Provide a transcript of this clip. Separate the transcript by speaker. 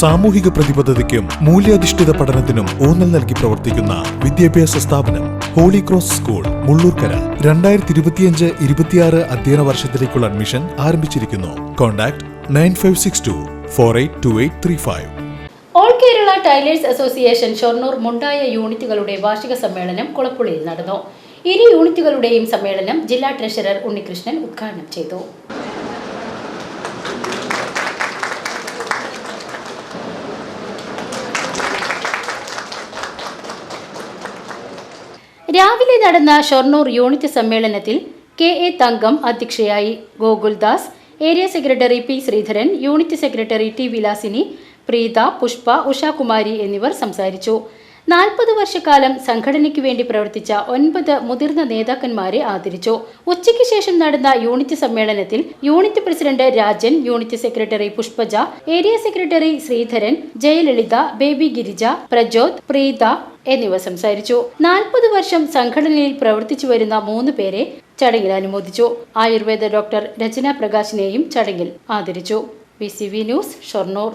Speaker 1: സാമൂഹിക പ്രതിബദ്ധതയ്ക്കും മൂല്യാധിഷ്ഠിത പഠനത്തിനും ഊന്നൽ നൽകി പ്രവർത്തിക്കുന്ന വിദ്യാഭ്യാസ സ്ഥാപനം ഹോളി ക്രോസ് സ്കൂൾ മുള്ളൂർക്കര. രണ്ടായിരത്തി ഇരുപത്തിയഞ്ച് ഇരുപത്തിയാറ് അധ്യയന വർഷത്തിലേക്കുള്ള അഡ്മിഷൻ ആരംഭിച്ചിരിക്കുന്നു. Contact nine five six two four eight two eight three five.
Speaker 2: All Kerala tailors association Shoranur Mundaya യൂണിറ്റുകളുടെ വാർഷിക സമ്മേളനം കുളപ്പുള്ളിയിൽ നടന്നു. ഇരു യൂണിറ്റുകളുടെയും സമ്മേളനം ജില്ലാ ട്രഷറർ ഉണ്ണികൃഷ്ണൻ ഉദ്ഘാടനം ചെയ്തു. രാവിലെ നടന്ന ഷൊർണൂർ യൂണിറ്റ് സമ്മേളനത്തിൽ കെ എ തങ്കം അധ്യക്ഷയായി. Gokuldas area secretary P Sreedharan unit secretary T Vilasini Preetha Pushpa Ushakumari എന്നിവർ സംസാരിച്ചു. നാൽപ്പത് വർഷക്കാലം സംഘടനയ്ക്ക് വേണ്ടി പ്രവർത്തിച്ച ഒൻപത് മുതിർന്ന നേതാക്കന്മാരെ ആദരിച്ചു. ഉച്ചയ്ക്ക് ശേഷം നടന്ന യൂണിറ്റ് സമ്മേളനത്തിൽ unit president Rajan unit secretary Pushpaja area secretary Sreedharan Jayalalitha Baby Girija Prajoth Preetha എന്നിവർ സംസാരിച്ചു. നാൽപ്പത് വർഷം സംഘടനയിൽ പ്രവർത്തിച്ചു വരുന്ന മൂന്ന് പേരെ ചടങ്ങിൽ അനുമോദിച്ചു. ആയുർവേദ ഡോക്ടർ രചന പ്രകാശിനെയും ചടങ്ങിൽ ആദരിച്ചു. B news Shoranur.